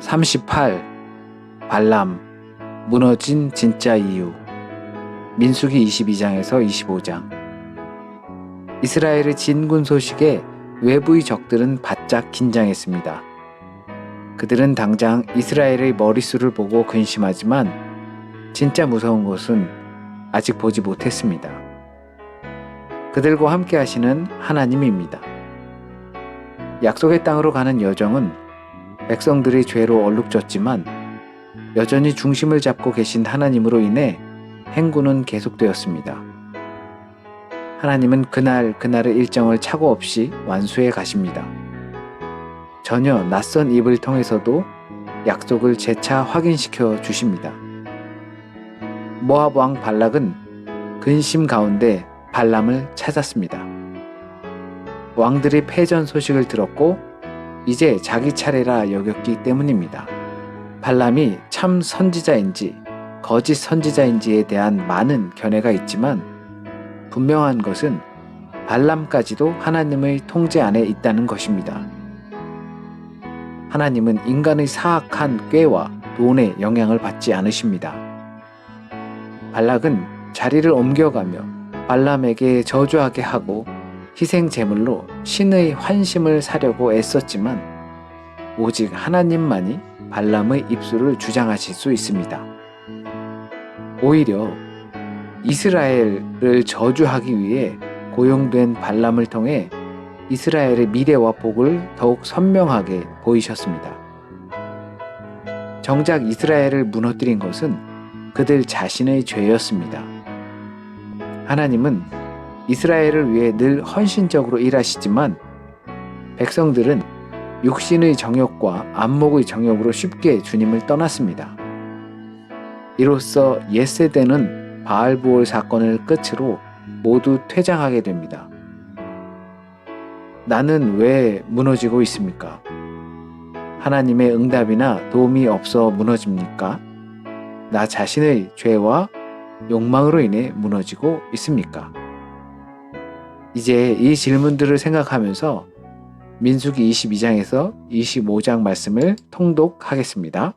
38. 발람 무너진 진짜 이유 민수기 22장에서 25장 이스라엘의 진군 소식에 외부의 적들은 바짝 긴장했습니다. 그들은 당장 이스라엘의 머릿수를 보고 근심하지만 진짜 무서운 것은 아직 보지 못했습니다. 그들과 함께 하시는 하나님입니다. 약속의 땅으로 가는 여정은 백성들의 죄로 얼룩졌지만 여전히 중심을 잡고 계신 하나님으로 인해 행군은 계속되었습니다. 하나님은 그날 그날의 일정을 착오 없이 완수해 가십니다. 전혀 낯선 입을 통해서도 약속을 재차 확인시켜 주십니다. 모압 왕 발락은 근심 가운데 발람을 찾았습니다. 왕들이 패전 소식을 들었고 이제 자기 차례라 여겼기 때문입니다. 발람이 참 선지자인지 거짓 선지자인지에 대한 많은 견해가 있지만 분명한 것은 발람까지도 하나님의 통제 안에 있다는 것입니다. 하나님은 인간의 사악한 꾀와 돈의 영향을 받지 않으십니다. 발락은 자리를 옮겨가며 발람에게 저주하게 하고 희생 제물로 신의 환심을 사려고 애썼지만 오직 하나님만이 발람의 입술을 주장하실 수 있습니다. 오히려 이스라엘을 저주하기 위해 고용된 발람을 통해 이스라엘의 미래와 복을 더욱 선명하게 보이셨습니다. 정작 이스라엘을 무너뜨린 것은 그들 자신의 죄였습니다. 하나님은 이스라엘을 위해 늘 헌신적으로 일하시지만 백성들은 육신의 정욕과 안목의 정욕으로 쉽게 주님을 떠났습니다. 이로써 옛 세대는 바알부올 사건을 끝으로 모두 퇴장하게 됩니다. 나는 왜 무너지고 있습니까? 하나님의 응답이나 도움이 없어 무너집니까? 나 자신의 죄와 욕망으로 인해 무너지고 있습니까? 이제 이 질문들을 생각하면서 민수기 22장에서 25장 말씀을 통독하겠습니다.